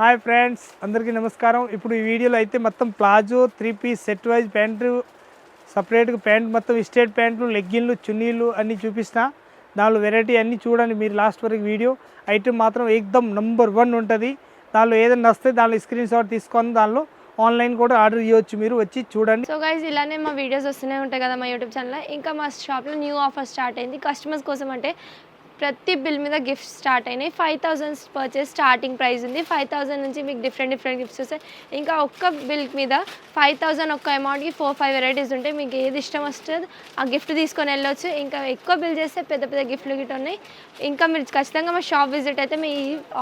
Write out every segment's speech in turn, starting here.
Hi friends అందరికీ నమస్కారం. ఇప్పుడు ఈ వీడియోలో అయితే మొత్తం palazzo three piece set wise pant సపరేట్గా ప్యాంట్ మొత్తం స్టేట్ ప్యాంట్లు లెగ్గిన్లు చున్నీలు అన్నీ చూపిస్తా. దానిలో వెరైటీ అన్నీ చూడండి మీరు లాస్ట్ వరకు వీడియో. ఐటమ్ మాత్రం ఎక్దమ్ నంబర్ వన్ ఉంటుంది. దానిలో ఏదైనా వస్తే దానిలో స్క్రీన్ షాట్ తీసుకొని దానిలో ఆన్లైన్ కూడా ఆర్డర్ చేయొచ్చు మీరు వచ్చి చూడండి. సో గైజ్ ఇలానే మా వీడియోస్ వస్తూనే ఉంటాయి కదా మా యూట్యూబ్ ఛానల్ ఇంకా మా షాప్లో న్యూ ఆఫర్ స్టార్ట్ అయింది. కస్టమర్స్ కోసం అంటే ప్రతి బిల్ మీద గిఫ్ట్స్ స్టార్ట్ అయినాయి. Five thousand purchase starting price ఉంది. ఫైవ్ థౌసండ్ నుంచి మీకు డిఫరెంట్ డిఫరెంట్ గిఫ్ట్స్ వస్తాయి. ఇంకా ఒక్క బిల్ మీద ఫైవ్ థౌజండ్ ఒక్క అమౌంట్కి ఫోర్ ఫైవ్ వెరైటీస్ ఉంటాయి. మీకు ఏది ఇష్టం వస్తుంది ఆ గిఫ్ట్ తీసుకొని వెళ్ళొచ్చు. ఇంకా ఎక్కువ బిల్ చేస్తే పెద్ద పెద్ద గిఫ్ట్లు గిట్ ఉన్నాయి. ఇంకా మీరు ఖచ్చితంగా మా షాప్ విజిట్ అయితే మీ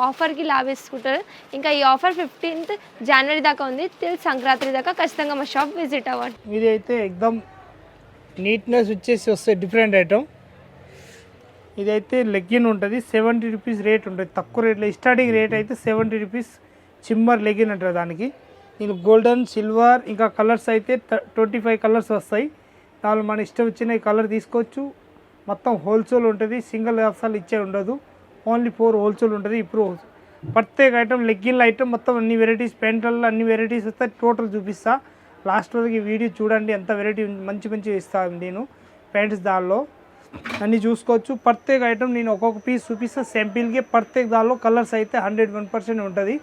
ఆఫర్కి లాభేసుకుంటారు ఇంకా ఈ ఆఫర్ ఫిఫ్టీన్త్ జనవరి దాకా ఉంది. Till సంక్రాంతి దాకా ఖచ్చితంగా మా షాప్ విజిట్ అవ్వండి. ఇది అయితే ఎక్దమ్ నీట్నెస్ వచ్చేసి వస్తే డిఫరెంట్ ఐటమ్ ఇదైతే లెగ్గిన్ ఉంటుంది. సెవెంటీ రూపీస్ రేట్ ఉంటుంది. తక్కువ రేట్లో స్టార్టింగ్ రేట్ అయితే సెవెంటీ రూపీస్ చిమ్మర్ లెగ్గిన్ అంటారు దానికి. నేను గోల్డెన్ సిల్వర్ ఇంకా కలర్స్ అయితే ట్వంటీ ఫైవ్ కలర్స్ వస్తాయి. దానిలో మన ఇష్టం వచ్చిన కలర్ తీసుకోవచ్చు. మొత్తం హోల్సేల్ ఉంటుంది. సింగిల్ అసలు ఇచ్చే ఉండదు. ఓన్లీ ఫోర్ హోల్సేల్ ఉంటుంది. ఇప్పుడు ప్రత్యేక ఐటమ్ లెగ్గిన్ల ఐటమ్ మొత్తం అన్ని వెరైటీస్ ప్యాంట్లలో అన్ని వెరైటీస్ వస్తాయి టోటల్ చూపిస్తా. లాస్ట్ వరకు ఈ వీడియో చూడండి. ఎంత వెరైటీ మంచి మంచి ఇస్తాను నేను ప్యాంట్స్ దానిలో. అన్నీ చూసుకోవచ్చు. ప్రత్యేక ఐటమ్ నేను ఒక్కొక్క పీస్ చూపిస్తాను సింపుల్గా ప్రత్యేక దానిలో కలర్స్ అయితే హండ్రెడ్ వన్ పర్సెంట్ ఉంటుంది.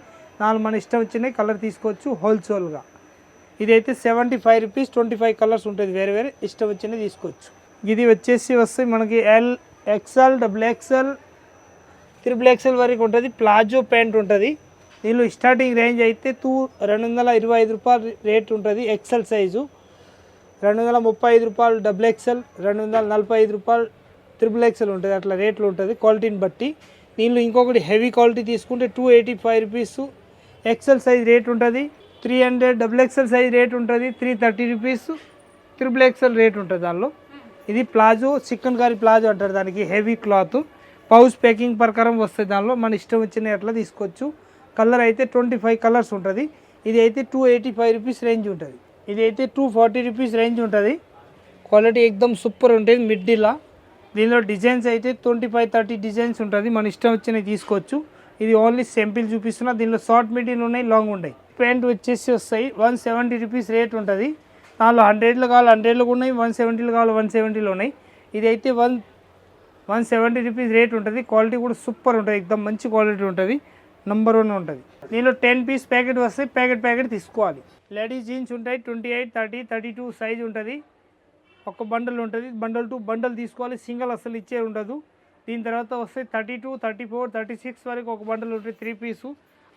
నాలుగు మన ఇష్టం వచ్చినాయి కలర్ తీసుకోవచ్చు హోల్సేల్గా ఇదైతే seventy five rupees twenty five colours ఉంటుంది. వేరే వేరే ఇష్టం వచ్చినవి తీసుకోవచ్చు. ఇది వచ్చేసి వస్తే మనకి L XL double XL triple XL వరకు ఉంటుంది. ప్లాజో ప్యాంట్ ఉంటుంది. దీనిలో స్టార్టింగ్ రేంజ్ అయితే టూ రెండు వందల ఇరవై ఐదు రూపాయలు రేట్ ఉంటుంది. ఎక్సెల్ సైజు రెండు వందల ముప్పై ఐదు రూపాయలు డబుల్ ఎక్సెల్ రెండు వందల నలభై ఐదు రూపాయలు త్రిబుల్ ఎక్సెల్ ఉంటుంది. అట్లా రేట్లు ఉంటుంది. క్వాలిటీని బట్టి. దీనిలో ఇంకొకటి హెవీ క్వాలిటీ తీసుకుంటే two eighty five rupees XL size rate ఉంటుంది. Three hundred double XL size rate ఉంటుంది. Three thirty rupees triple XL rate ఉంటుంది దానిలో. ఇది ప్లాజో చికెన్ కర్రీ ప్లాజో అంటారు దానికి. హెవీ క్లాత్ పౌచ్ ప్యాకింగ్ ప్రకారం వస్తుంది దానిలో. మన ఇష్టం వచ్చిన అట్లా తీసుకోవచ్చు. కలర్ అయితే ట్వంటీ ఫైవ్ కలర్స్ ఉంటుంది. ఇది అయితే two eighty five rupees range ఉంటుంది. ఇది అయితే టూ ఫార్టీ రూపీస్ రేంజ్ ఉంటుంది. క్వాలిటీ ఎక్దమ్ సూపర్ ఉంటుంది మిడ్డీలా దీనిలో డిజైన్స్ అయితే ట్వంటీ ఫైవ్ థర్టీ డిజైన్స్ ఉంటుంది. మన ఇష్టం వచ్చినవి తీసుకోవచ్చు. ఇది ఓన్లీ సింపుల్ చూపిస్తున్నా. దీనిలో షార్ట్ మిడ్డీలు ఉన్నాయి లాంగ్ ఉన్నాయి. ప్యాంట్ వచ్చేసి వస్తాయి వన్ సెవెంటీ రూపీస్ రేట్ ఉంటుంది. దానిలో హండ్రెడ్లు కావాలి హండ్రెడ్లు ఉన్నాయి. వన్ సెవెంటీలు కావాలి వన్ సెవెంటీలు ఉన్నాయి. ఇది అయితే one one seventy rupees rate ఉంటుంది. క్వాలిటీ కూడా సూపర్ ఉంటుంది. ఎక్దమ్ మంచి క్వాలిటీ ఉంటుంది. నెంబర్ వన్ ఉంటుంది. దీనిలో టెన్ పీస్ ప్యాకెట్ వస్తే ప్యాకెట్ ప్యాకెట్ తీసుకోవాలి. లేడీస్ జీన్స్ ఉంటాయి twenty eight thirty thirty two size ఉంటుంది. ఒక బండల్ ఉంటుంది. బండల్ టు బండల్ తీసుకోవాలి. సింగిల్ అసలు ఇచ్చే ఉండదు. దీని తర్వాత వస్తే thirty two thirty four thirty six వరకు ఒక బండల్ ఉంటుంది త్రీ పీసు.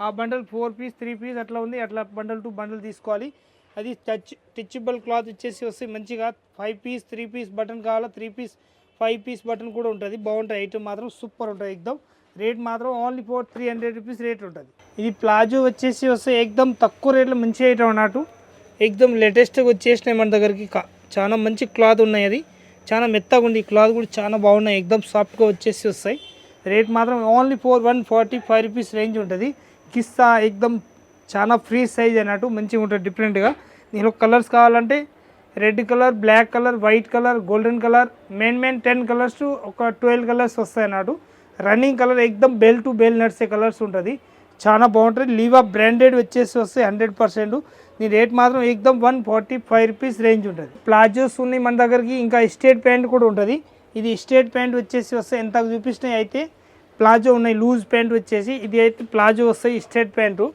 ఆ bundle four piece three piece అట్లా ఉంది. అట్లా బండల్ టు బండల్ తీసుకోవాలి. అది టచ్ టిచబుల్ క్లాత్ ఇచ్చేసి వస్తే మంచిగా five piece three piece button కావాలా? Three piece five piece button కూడా ఉంటుంది. బాగుంటుంది ఐటమ్ మాత్రం సూపర్ ఉంటుంది ఎక్దమ్ రేట్ మాత్రం only four three hundred rupees rate ఉంటుంది. ఇది ప్లాజో వచ్చేసి వస్తే ఎక్దమ్ తక్కువ రేట్లో మంచి ఐటమ్ అన్నట్టు ఎక్దమ్ లేటెస్ట్గా వచ్చేసినాయి మన దగ్గరికి. చాలా మంచి క్లాత్ ఉన్నాయి అది. చాలా మెత్తగా ఉంది. ఈ క్లాత్ కూడా చాలా బాగున్నాయి. ఎక్దమ్ సాఫ్ట్గా వచ్చేసి వస్తాయి. రేట్ మాత్రం only four one forty five rupees range ఉంటుంది. కిస్తా ఎక్దమ్ చాలా ఫ్రీ సైజ్ అన్నట్టు మంచిగా ఉంటుంది డిఫరెంట్గా దీనిలో కలర్స్ కావాలంటే red colour black colour white colour golden colour main main ten colours ఒక ట్వెల్వ్ కలర్స్ వస్తాయి అన్నట్టు. రన్నింగ్ కలర్ ఎక్దమ్ బెల్ టు బెల్ నడిచే కలర్స్ ఉంటుంది. చాలా బాగుంటుంది. లీవా బ్రాండెడ్ వచ్చేసి వస్తాయి హండ్రెడ్ పర్సెంట్ దీని రేట్ మాత్రం ఎక్దమ్ one forty five rupees range ఉంటుంది. ప్లాజోస్ ఉన్నాయి మన దగ్గరికి. ఇంకా స్టేట్ ప్యాంట్ కూడా ఉంటుంది. ఇది స్టేట్ ప్యాంట్ వచ్చేసి వస్తే ఎంత చూపిస్తున్నాయి అయితే ప్లాజో ఉన్నాయి. లూజ్ ప్యాంట్ వచ్చేసి ఇది అయితే ప్లాజో వస్తాయి straight pant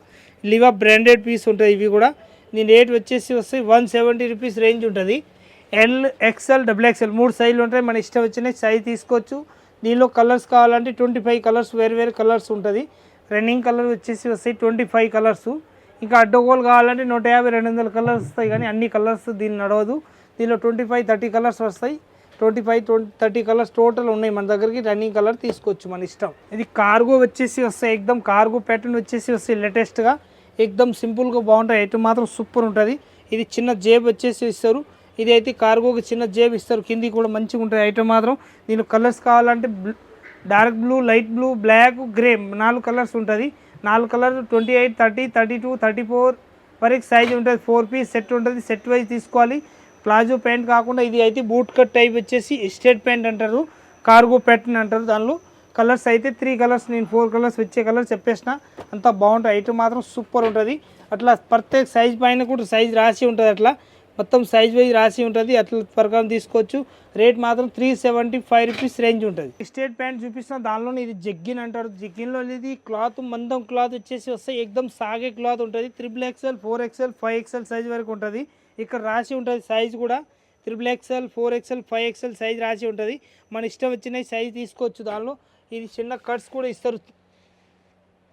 Liva branded piece ఉంటుంది ఇవి కూడా. దీని రేట్ వచ్చేసి వస్తాయి వన్ సెవెంటీ రూపీస్ రేంజ్ ఉంటుంది. ఎల్ ఎక్స్ఎల్ డబుల్ ఎక్స్ఎల్ మూడు సైజులు ఉంటాయి. మన ఇష్టం వచ్చిన సైజ్ తీసుకోవచ్చు. దీనిలో కలర్స్ కావాలంటే ట్వంటీ ఫైవ్ కలర్స్ వేరు వేరు కలర్స్ ఉంటుంది. రన్నింగ్ కలర్ వచ్చేసి వస్తాయి ట్వంటీ ఫైవ్ కలర్స్ ఇంకా అడ్డగోలు కావాలంటే నూట యాభై రెండు వందల కలర్స్ వస్తాయి కానీ అన్ని కలర్స్ దీన్ని నడవదు. దీనిలో ట్వంటీ ఫైవ్ థర్టీ కలర్స్ వస్తాయి. Twenty five twenty thirty colours total ఉన్నాయి మన దగ్గరికి. రన్నింగ్ కలర్ తీసుకోవచ్చు మన ఇష్టం. ఇది కార్గో వచ్చేసి వస్తాయి. ఎక్దమ్ కార్గో ప్యాటర్న్ వచ్చేసి వస్తాయి లేటెస్ట్గా ఎక్దమ్ సింపుల్గా బాగుంటాయి. ఐటమ్ మాత్రం సూపర్ ఉంటుంది. ఇది చిన్న జేబు వచ్చేసి ఇస్తారు. ఇది అయితే కార్గోకి చిన్న జేబు ఇస్తారు. కింది కూడా మంచిగా ఉంటుంది. ఐటమ్ మాత్రం. దీనిలో కలర్స్ కావాలంటే dark blue light blue black grey నాలుగు కలర్స్ ఉంటుంది. నాలుగు colour twenty eight thirty thirty two thirty four వరకు సైజ్ ఉంటుంది. ఫోర్ పీస్ సెట్ ఉంటుంది. సెట్ వైజ్ తీసుకోవాలి. ప్లాజో ప్యాంట్ కాకుండా ఇది అయితే బూట్ కట్ టైప్ వచ్చేసి స్టేట్ ప్యాంట్ అంటారు. కార్గో ప్యాటర్న్ అంటారు దానిలో. కలర్స్ అయితే త్రీ కలర్స్ నేను ఫోర్ కలర్స్ వచ్చే కలర్స్ చెప్పేసిన. అంత బాగుంటుంది ఐటమ్ మాత్రం సూపర్ ఉంటుంది. అట్లా ప్రత్యేక సైజ్ పైన కూడా సైజ్ రాసి ఉంటుంది అట్లా. మొత్తం సైజ్ వైజ్ రాసి ఉంటుంది. అట్లా ప్రకారం తీసుకోవచ్చు. రేట్ మాత్రం three seventy five rupees range ఉంటుంది. స్టేట్ ప్యాంట్ చూపిస్తున్న దానిలోనే ఇది జగ్గిన్ అంటారు. జగ్గిన్లో ఇది క్లాత్ మందం క్లాత్ వచ్చేసి వస్తే ఎక్దమ్ సాగే క్లాత్ ఉంటుంది. Triple XL four XL five XL size వరకు ఉంటుంది. ఇక్కడ రాసి ఉంటుంది సైజ్ కూడా. Triple XL four XL five XL size రాసి ఉంటుంది. మన ఇష్టం వచ్చిన సైజ్ తీసుకోవచ్చు దానిలో. ఇది చిన్న కట్స్ కూడా ఇస్తారు.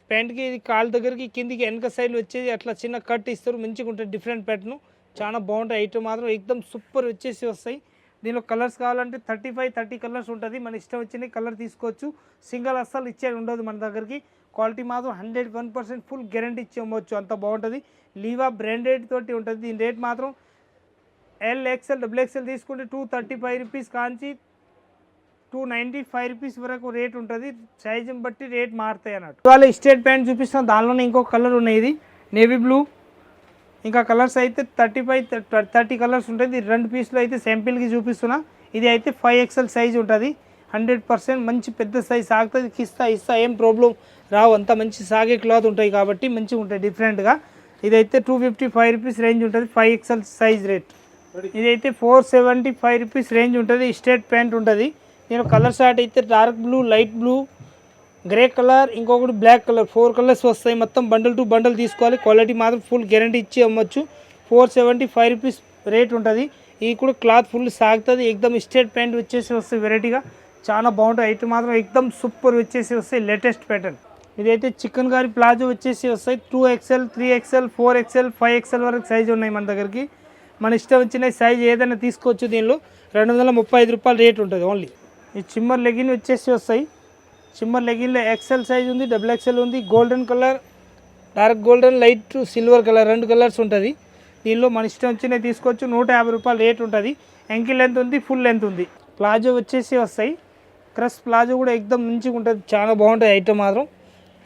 ప్యాంట్కి ఇది కాలు దగ్గరికి కిందికి వెనక సైడ్ వచ్చేది అట్లా చిన్న కట్ ఇస్తారు. మంచిగా ఉంటుంది. డిఫరెంట్ ప్యాంట్ను చాలా బాగుంటాయి. ఐటమ్ మాత్రం ఎక్దమ్ సూపర్ వచ్చేసి వస్తాయి. దీనిలో కలర్స్ కావాలంటే థర్టీ ఫైవ్ థర్టీ కలర్స్ ఉంటుంది. మన ఇష్టం వచ్చిన కలర్ తీసుకోవచ్చు. సింగల్ అస్సలు ఇచ్చేది ఉండదు మన దగ్గరికి. క్వాలిటీ మాత్రం hundred one percent full guarantee ఇచ్చి అమ్మవచ్చు అంత బాగుంటుంది. లీవా బ్రాండెడ్ తోటి ఉంటుంది. దీని రేట్ మాత్రం ఎల్ ఎక్స్ఎల్ డబుల్ ఎక్స్ఎల్ తీసుకుంటే టూ థర్టీ ఫైవ్ రూపీస్ కాంచి టూ నైంటీ ఫైవ్ రూపీస్ వరకు రేట్ ఉంటుంది. సైజుని బట్టి రేట్ మారుతాయి అన్నట్టు. ఇవాళ స్టేట్ ప్యాంట్ చూపిస్తాను దానిలోనే ఇంకో కలర్ ఉన్నాయి ఇది. నేవీ బ్లూ ఇంకా కలర్స్ అయితే థర్టీ ఫైవ్ థర్టీ కలర్స్ ఉంటుంది. రెండు పీసులు అయితే శాంపిల్కి చూపిస్తున్నా. ఇది అయితే ఫైవ్ ఎక్స్ఎల్ సైజ్ ఉంటుంది. హండ్రెడ్ పర్సెంట్ మంచి పెద్ద సైజ్ సాగుతుంది కిస్తా ఇస్తా ఏం ప్రాబ్లం రావు. అంత మంచి సాగే క్లాత్ ఉంటాయి కాబట్టి మంచిగా ఉంటాయి డిఫరెంట్గా ఇదైతే two fifty five rupees range ఉంటుంది. ఫైవ్ ఎక్స్ఎల్ సైజ్ రేట్ ఇదైతే four seventy five rupees range ఉంటుంది. స్ట్రేట్ ప్యాంట్ ఉంటుంది. నేను కలర్ షార్ట్ అయితే dark blue light blue grey colour ఇంకొకటి బ్లాక్ కలర్. ఫోర్ కలర్స్ వస్తాయి మొత్తం. బండల్ టు బండల్ తీసుకోవాలి. క్వాలిటీ మాత్రం ఫుల్ గ్యారంటీ ఇచ్చి అమ్మొచ్చు. Four seventy five rupees rate ఉంటుంది. ఇది కూడా క్లాత్ ఫుల్ సాగుతుంది. ఎక్దమ్ స్టేట్ ప్యాంట్ వచ్చేసి వస్తాయి వెరైటీగా చాలా బాగుంటుంది అయితే మాత్రం ఎక్దమ్ సూపర్ వచ్చేసి వస్తాయి. లేటెస్ట్ ప్యాటర్న్ ఇదైతే చికెన్ గారి ప్లాజో వచ్చేసి వస్తాయి. Two XL three XL four XL five XL వరకు సైజ్ ఉన్నాయి మన దగ్గరికి. మన ఇష్టం వచ్చిన సైజ్ ఏదైనా తీసుకోవచ్చు దీనిలో. రెండు వందల ముప్పై ఐదు రూపాయలు రేట్ ఉంటుంది ఓన్లీ ఈ చిమ్మర్ లెగిన్ వచ్చేసి వస్తాయి. చిమ్మర్ లెగిన్లో ఎక్సెల్ సైజ్ ఉంది డబుల్ ఎక్సెల్ ఉంది golden colour dark golden light silver colour రెండు కలర్స్ ఉంటుంది దీనిలో మన ఇష్టం వచ్చినవి తీసుకోవచ్చు నూట యాభై రూపాయలు రేట్ ఉంటుంది ఎంకిల్ లెంత్ ఉంది ఫుల్ లెంత్ ఉంది ప్లాజో వచ్చేసి వస్తాయి క్రస్ ప్లాజో కూడా ఎక్దమ్ మంచిగా ఉంటుంది చాలా బాగుంటుంది ఐటమ్ మాత్రం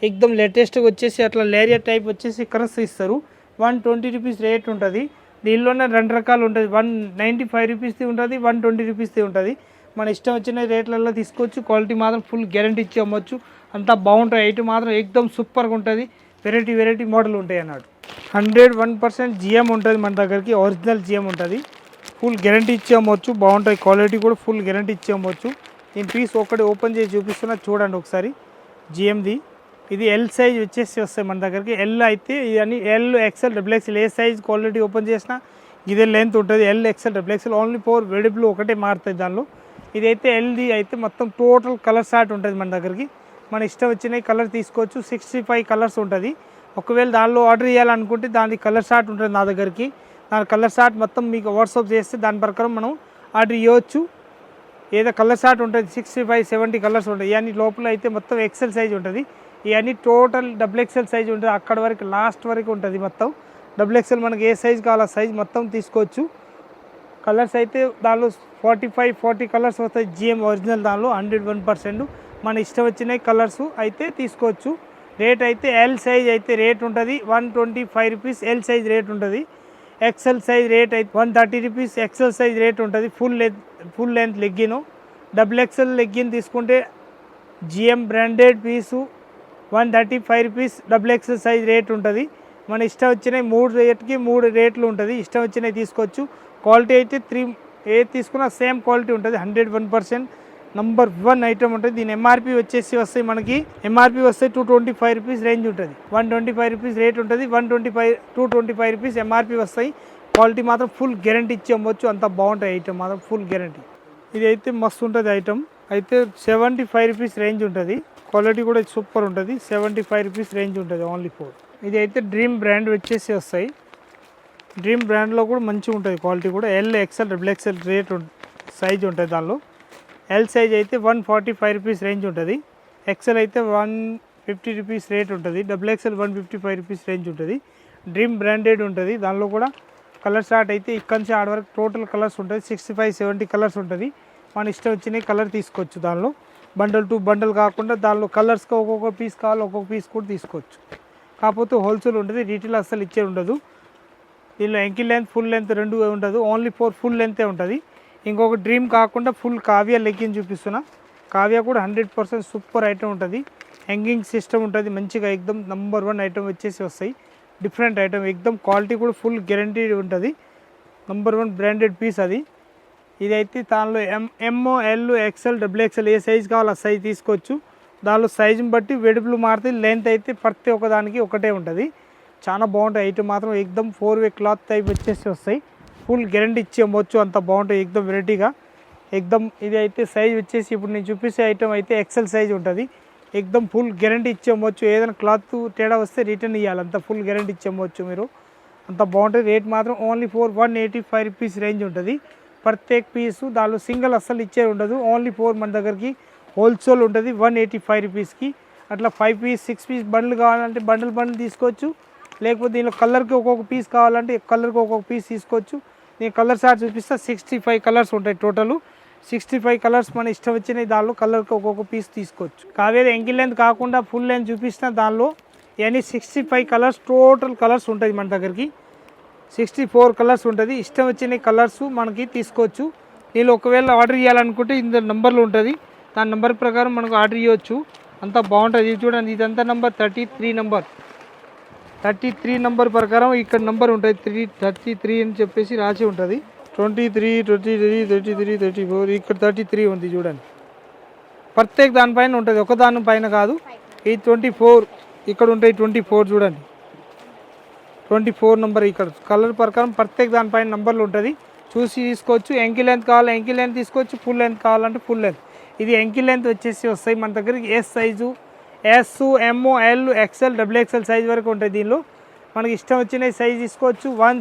ఎక్దమ్ లేటెస్ట్గా వచ్చేసి అట్లా లేరియర్ టైప్ వచ్చేసి క్రస్ ఇస్తారు వన్ ట్వంటీ రూపీస్ రేట్ ఉంటుంది దీనిలోనే రెండు రకాలు ఉంటుంది వన్ నైంటీ ఫైవ్ రూపీస్ది ఉంటుంది వన్ ట్వంటీ రూపీస్ది ఉంటుంది మన ఇష్టం వచ్చిన రేట్లలో తీసుకోవచ్చు. క్వాలిటీ మాత్రం ఫుల్ గ్యారంటీ ఇచ్చి అమ్మొచ్చు. అంతా బాగుంటాయి. ఐటీ మాత్రం ఎక్దమ్ సూపర్గా ఉంటుంది. వెరైటీ వెరైటీ మోడల్ ఉంటాయి అన్నాడు హండ్రెడ్ వన్ పర్సెంట్ జిఎం ఉంటుంది మన దగ్గరికి. ఒరిజినల్ జిఎం ఉంటుంది. ఫుల్ గ్యారంటీ ఇచ్చి అమ్మొచ్చు. బాగుంటుంది క్వాలిటీ కూడా ఫుల్ గ్యారంటీ ఇచ్చి అమ్మొచ్చు. నేను పీస్ ఒకటి ఓపెన్ చేసి చూపిస్తున్నా. చూడండి ఒకసారి. జిఎంది ఇది ఎల్ సైజ్ వచ్చేసి వస్తాయి మన దగ్గరికి. ఎల్ అయితే ఇవన్నీ ఎల్ ఎక్సెల్ డబుల్ ఎక్సెల్ ఏ సైజ్ క్వాలిటీ ఓపెన్ చేసినా ఇదే లెంత్ ఉంటుంది. L XL double XL only four వెడిబ్లు ఒకటే మారుతుంది దానిలో. ఇదైతే ఎల్ది అయితే మొత్తం టోటల్ కలర్ షార్ట్ ఉంటుంది మన దగ్గరికి. మన ఇష్టం వచ్చిన కలర్ తీసుకోవచ్చు. సిక్స్టీ ఫైవ్ కలర్స్ ఉంటుంది. ఒకవేళ దానిలో ఆర్డర్ చేయాలనుకుంటే దాని కలర్ షార్ట్ ఉంటుంది నా దగ్గరికి. దాని కలర్ షార్ట్ మొత్తం మీకు వాట్సాప్ చేస్తే దాని ప్రకారం మనం ఆర్డర్ ఇవ్వచ్చు ఏదో కలర్ షార్ట్ ఉంటుంది. సిక్స్టీ ఫైవ్ సెవెంటీ కలర్స్ ఉంటాయి ఇవన్నీ లోపల అయితే మొత్తం ఎక్సెల్ సైజ్ ఉంటుంది. ఇవన్నీ టోటల్ డబుల్ ఎక్సెల్ సైజ్ ఉంటుంది. అక్కడ వరకు లాస్ట్ వరకు ఉంటుంది మొత్తం. డబుల్ ఎక్సెల్ మనకి ఏ సైజ్ కావాలో సైజ్ మొత్తం తీసుకోవచ్చు. కలర్స్ అయితే దానిలో ఫార్టీ ఫైవ్ ఫార్టీ కలర్స్ వస్తాయి. జిఎం ఒరిజినల్ దానిలో హండ్రెడ్ వన్ పర్సెంట్. మన ఇష్టం వచ్చిన కలర్స్ అయితే తీసుకోవచ్చు. రేట్ అయితే ఎల్ సైజ్ అయితే రేట్ ఉంటుంది. One twenty five rupees L size rate ఉంటుంది. ఎక్సెల్ సైజ్ రేట్ అయితే one thirty rupees XL size rate ఉంటుంది. Full length full length legging double XL legging తీసుకుంటే GM branded piece one thirty five rupees double XL size rate ఉంటుంది. మన ఇష్టం వచ్చినవి మూడు రేట్కి మూడు రేట్లు ఉంటుంది. ఇష్టం వచ్చినవి తీసుకోవచ్చు. క్వాలిటీ అయితే త్రీ ఏది తీసుకున్నా సేమ్ క్వాలిటీ ఉంటుంది hundred one percent. Number one item ఉంటుంది. దీని ఎంఆర్పి వచ్చేసి వస్తాయి మనకి ఎంఆర్పి వస్తే two twenty five rupees range ఉంటుంది. One twenty five rupees rate ఉంటుంది. One twenty five two twenty five rupees MRP వస్తాయి. క్వాలిటీ మాత్రం ఫుల్ గ్యారంటీ ఇచ్చి అమ్మవచ్చు అంత బాగుంటాయి ఐటమ్ మాత్రం ఫుల్ గ్యారంటీ. ఇది అయితే మస్తు ఉంటుంది ఐటమ్. అయితే సెవెంటీ ఫైవ్ రూపీస్ రేంజ్ ఉంటుంది. క్వాలిటీ కూడా సూపర్ ఉంటుంది. సెవెంటీ ఫైవ్ రూపీస్ రేంజ్ ఉంటుంది ఓన్లీ ఫోర్. ఇది అయితే డ్రీమ్ బ్రాండ్ వచ్చేసి వస్తాయి. డ్రీమ్ బ్రాండ్లో కూడా మంచిగా ఉంటుంది క్వాలిటీ కూడా. L XL double XL rate size ఉంటుంది దానిలో. ఎల్ సైజ్ అయితే one forty five rupees range ఉంటుంది. ఎక్సెల్ అయితే వన్ ఫిఫ్టీ రూపీస్ రేట్ ఉంటుంది. Double XL one fifty five rupees range ఉంటుంది. డ్రీమ్ బ్రాండెడ్ ఉంటుంది. దానిలో కూడా కలర్ షార్ట్ అయితే ఇక్కడి నుంచి ఆడ వరకు టోటల్ కలర్స్ ఉంటుంది. సిక్స్టీ ఫైవ్ సెవెంటీ కలర్స్ ఉంటుంది. మన ఇష్టం వచ్చిన కలర్ తీసుకోవచ్చు దానిలో. బండల్ టు బండల్ కాకుండా దానిలో కలర్స్కి ఒక్కొక్క పీస్ కావాలి ఒక్కొక్క పీస్ కూడా తీసుకోవచ్చు. కాకపోతే హోల్సేల్ ఉంటుంది. రీటైల్ అస్సలు ఇచ్చే ఉండదు. దీనిలో ఎంకిల్ లెంత్ ఫుల్ లెంత్ రెండు ఉండదు ఓన్లీ ఫోర్ ఫుల్ లెంతే ఉంటుంది. ఇంకొక డ్రీమ్ కాకుండా ఫుల్ కావ్య లెగ్గిన్ చూపిస్తున్నా. కావ్య కూడా హండ్రెడ్ పర్సెంట్ సూపర్ ఐటమ్ ఉంటుంది. హ్యాంగింగ్ సిస్టమ్ ఉంటుంది. మంచిగా ఎక్దమ్ నంబర్ వన్ ఐటమ్ వచ్చేసి వస్తాయి. Different item. ఎక్దమ్ క్వాలిటీ కూడా ఫుల్ గ్యారంటీ ఉంటుంది. నంబర్ వన్ బ్రాండెడ్ పీస్ అది. ఇదైతే దానిలో M MO L XL double XL ఏ సైజ్ కావాలో ఆ సైజ్ తీసుకోవచ్చు. దానిలో సైజుని బట్టి వెడుపులు మారితే లెంత్ అయితే ప్రతి ఒక్కదానికి ఒకటే ఉంటుంది. చాలా బాగుంటాయి. ఐటమ్ మాత్రం ఎక్దమ్ ఫోర్ వే క్లాత్ టైప్ వచ్చేసి వస్తాయి. ఫుల్ గ్యారంటీ ఇచ్చి అంత బాగుంటాయి ఎక్దమ్ వెరైటీగా ఎక్దమ్ ఇది అయితే సైజ్ వచ్చేసి ఇప్పుడు నేను చూపించే ఐటమ్ అయితే ఎక్సెల్ సైజ్ ఉంటుంది. ఎక్దమ్ ఫుల్ గ్యారంటీ ఇచ్చి ఏదైనా క్లాత్ తేడా వస్తే రిటర్న్ ఇవ్వాలి అంత ఫుల్ గ్యారంటీ ఇచ్చి మీరు. అంత బాగుంటుంది రేట్ మాత్రం only four one eighty five rupees range ఉంటుంది. ప్రత్యేక పీసు దానిలో సింగిల్ అస్సలు ఇచ్చే ఉండదు. ఓన్లీ ఫోర్ మన దగ్గరికి హోల్సేల్ ఉంటుంది. వన్ ఎయిటీ ఫైవ్ రూపీస్కి అట్లా ఫైవ్ పీస్ సిక్స్ పీస్ బండ్లు కావాలంటే బండిల్ బండ్లు తీసుకోవచ్చు. లేకపోతే దీనిలో కలర్కి ఒక్కొక్క పీస్ కావాలంటే కలర్కి ఒక్కొక్క పీస్ తీసుకోవచ్చు. నేను కలర్ సార్ చూపిస్తా. సిక్స్టీ ఫైవ్ కలర్స్ ఉంటాయి టోటల్. సిక్స్టీ ఫైవ్ కలర్స్ మన ఇష్టం వచ్చిన దానిలో కలర్కి ఒక్కొక్క పీస్ తీసుకోవచ్చు. కావేది ఎంకిల్ లెంత్ కాకుండా ఫుల్ లెంత్ చూపిస్తున్న దానిలో ఇవన్నీ sixty five colours total colours ఉంటుంది మన దగ్గరికి. సిక్స్టీ ఫోర్ కలర్స్ ఉంటుంది. ఇష్టం వచ్చిన కలర్స్ మనకి తీసుకోవచ్చు. నేను ఒకవేళ ఆర్డర్ చేయాలనుకుంటే ఇంత నెంబర్లు ఉంటుంది. దాని నెంబర్ ప్రకారం మనకు ఆర్డర్ చేయవచ్చు అంతా బాగుంటుంది. ఇది చూడండి. ఇదంతా number thirty three number. Thirty three number ప్రకారం ఇక్కడ నెంబర్ ఉంటుంది త్రీ థర్టీ త్రీ అని చెప్పేసి రాసి ఉంటుంది. Twenty three twenty three thirty three thirty four ఇక్కడ థర్టీ త్రీ ఉంది చూడండి. ప్రత్యేక దానిపైన ఉంటుంది. ఒక దాని పైన కాదు. ఈ ట్వంటీ ఫోర్ ఇక్కడ ఉంటాయి ట్వంటీ ఫోర్ చూడండి. ట్వంటీ ఫోర్ నెంబర్ ఇక్కడ. కలర్ ప్రకారం ప్రత్యేక దానిపైన నెంబర్లు ఉంటుంది. చూసి తీసుకోవచ్చు. ఎంకి లెంత్ కావాలి. ఎంకి లెంత్ తీసుకోవచ్చు. ఫుల్ లెంత్ కావాలంటే ఫుల్ లెంత్ ఇది ఎంకి లెంత్ వచ్చేసి వస్తాయి మన దగ్గరికి. S size? S M L XL double XL size వరకు ఉంటాయి దీనిలో. మనకి ఇష్టం వచ్చిన సైజ్ తీసుకోవచ్చు. One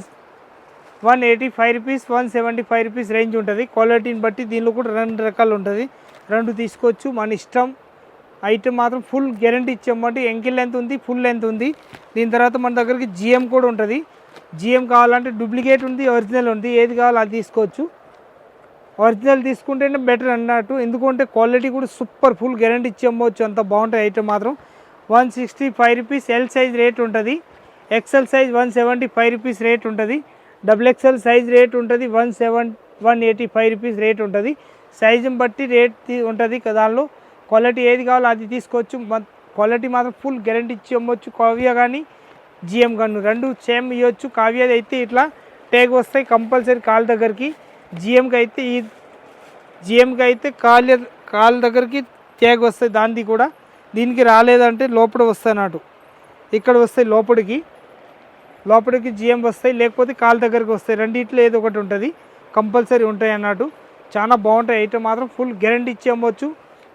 one eighty five rupees one seventy five rupees range ఉంటుంది క్వాలిటీని బట్టి దీనిలో కూడా రెండు రకాలు ఉంటుంది. రెండు తీసుకోవచ్చు. మన ఇష్టం ఐటమ్ మాత్రం ఫుల్ గ్యారంటీ ఇచ్చామంటే ఎంకిల్ లెంత్ ఉంది ఫుల్ లెంత్ ఉంది. దీని తర్వాత మన దగ్గరికి జిఎం కూడా ఉంటుంది. జిఎం కావాలంటే డూప్లికేట్ ఉంది ఒరిజినల్ ఉంది. ఏది కావాలో అది తీసుకోవచ్చు. ఒరిజినల్ తీసుకుంటేనే బెటర్ అన్నట్టు. ఎందుకంటే క్వాలిటీ కూడా సూపర్ ఫుల్ గ్యారంటీ ఇచ్చి అమ్మవచ్చు అంత బాగుంటుంది ఐటమ్ మాత్రం. One sixty five rupees L size rate ఉంటుంది. XL size one seventy five rupees rate ఉంటుంది. డబుల్ ఎక్సెల్ సైజ్ రేట్ ఉంటుంది. One seven one eighty five rupees rate ఉంటుంది సైజుని బట్టి రేట్ ఉంటుంది దానిలో. క్వాలిటీ ఏది కావాలో అది తీసుకోవచ్చు. క్వాలిటీ మాత్రం ఫుల్ గ్యారంటీ ఇచ్చి అమ్మవచ్చు కావ్య కానీ జిఎం గన్ను రెండు సేమ్ ఇవ్వచ్చు కావ్యది అయితే ఇట్లా టేగ్ వస్తాయి కంపల్సరీ కాల్ దగ్గరికి. జిఎంకి అయితే ఈ జిఎంకి అయితే కాలు కాళ్ళ దగ్గరికి ట్యాగ్ వస్తాయి. దానికి కూడా దీనికి రాలేదంటే లోపల వస్తాయి అన్నట్టు. ఇక్కడ వస్తాయి లోపలికి. లోపలికి జిఎం వస్తాయి. లేకపోతే కాలు దగ్గరికి వస్తాయి. రెండిట్లో ఏదో ఒకటి ఉంటుంది. కంపల్సరీ ఉంటాయి అన్నట్టు. చాలా బాగుంటాయి. ఐటమ్ మాత్రం ఫుల్ గ్యారంటీ ఇచ్చి అమ్మవచ్చు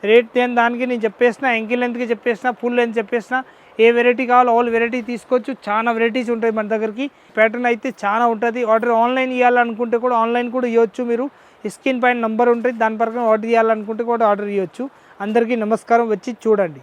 రేట్ దేని దానికి నేను చెప్పేసిన ఎంకిల్ లెంత్కి చెప్పేసిన ఫుల్ లెంత్ చెప్పేసిన ఏ వెరైటీ కావాలో ఆల్ వెరైటీ తీసుకోవచ్చు. చాలా వెరైటీస్ ఉంటాయి మన దగ్గరికి. ప్యాటర్న్ అయితే చాలా ఉంటుంది. ఆర్డర్ ఆన్లైన్ ఇవ్వాలనుకుంటే కూడా ఆన్లైన్ కూడా ఇవ్వచ్చు మీరు. స్క్రీన్ పైన నంబర్ ఉంటుంది. దాని ప్రకారం ఆర్డర్ ఇవ్వాలనుకుంటే కూడా ఆర్డర్ ఇవ్వచ్చు అందరికీ నమస్కారం. వచ్చి చూడండి.